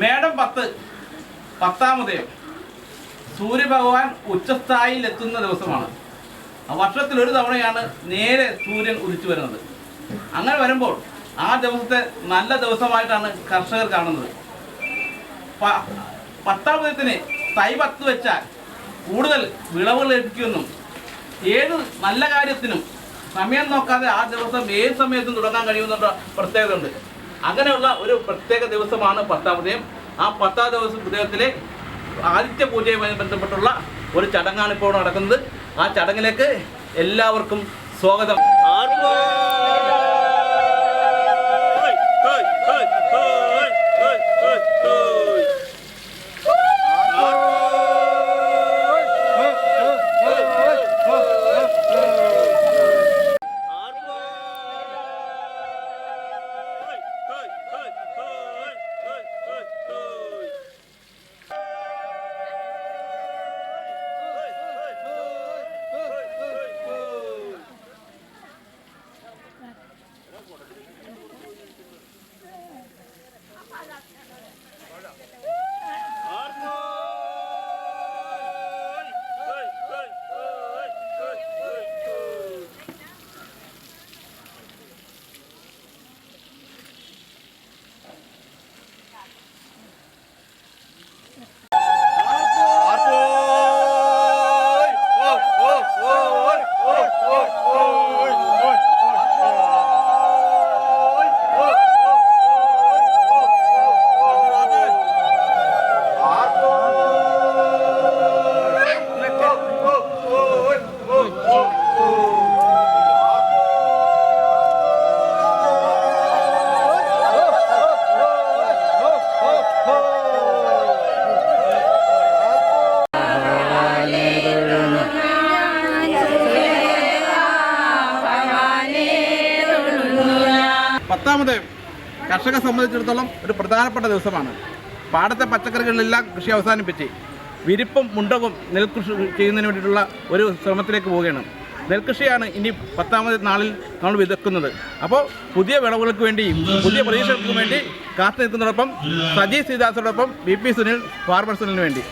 മേടം പത്ത് പത്താമതയം സൂര്യഭഗവാൻ ഉച്ചസ്ഥായിയിൽ എത്തുന്ന ദിവസമാണ് വർഷത്തിൽ ഒരു തവണയാണ് നേരെ സൂര്യൻ ഉദിച്ചു വരുന്നത്. അങ്ങനെ വരുമ്പോൾ ആ ദിവസത്തെ നല്ല ദിവസമായിട്ടാണ് കർഷകർ കാണുന്നത്. പത്താം പത്താമതത്തിന് തൈ പത്ത് വെച്ചാൽ കൂടുതൽ വിളവുകൾ ലഭിക്കുമെന്നും ഏത് നല്ല കാര്യത്തിനും സമയം നോക്കാതെ ആ ദിവസം ഏത് സമയത്തും തുടങ്ങാൻ കഴിയുമെന്നുള്ള പ്രത്യേകത ഉണ്ട് അങ്ങനെയുള്ള ഒരു പ്രത്യേക ദിവസമാണ് പത്താമതയം ആ പത്താം ദിവസം ഉദയത്തിലെ ആദിത്യ പൂജയുമായി ബന്ധപ്പെട്ടുള്ള ഒരു ചടങ്ങാണ് ഇപ്പോൾ നടക്കുന്നത്. ആ ചടങ്ങിലേക്ക് എല്ലാവർക്കും സ്വാഗതം. പത്താമത് കർഷകരെ സംബന്ധിച്ചിടത്തോളം ഒരു പ്രധാനപ്പെട്ട ദിവസമാണ്. പാടത്തെ പച്ചക്കറികളിലെല്ലാം കൃഷി അവസാനിപ്പിച്ച് വിരിപ്പും മുണ്ടകും നെൽകൃഷി ചെയ്യുന്നതിന് വേണ്ടിയിട്ടുള്ള ഒരു ശ്രമത്തിലേക്ക് പോവുകയാണ്. നെൽകൃഷിയാണ് ഇനി പത്താമത് നാളിൽ നമ്മൾ വിതക്കുന്നത്. അപ്പോൾ പുതിയ വിളവുകൾക്ക് വേണ്ടി പുതിയ പ്രതീക്ഷകൾക്ക് വേണ്ടി കാത്തു നിൽക്കുന്നതോടൊപ്പം സജി ശ്രീദാസോടൊപ്പം ബി പി സുനിൽ ഫാർമർ സുനിലിന് വേണ്ടി.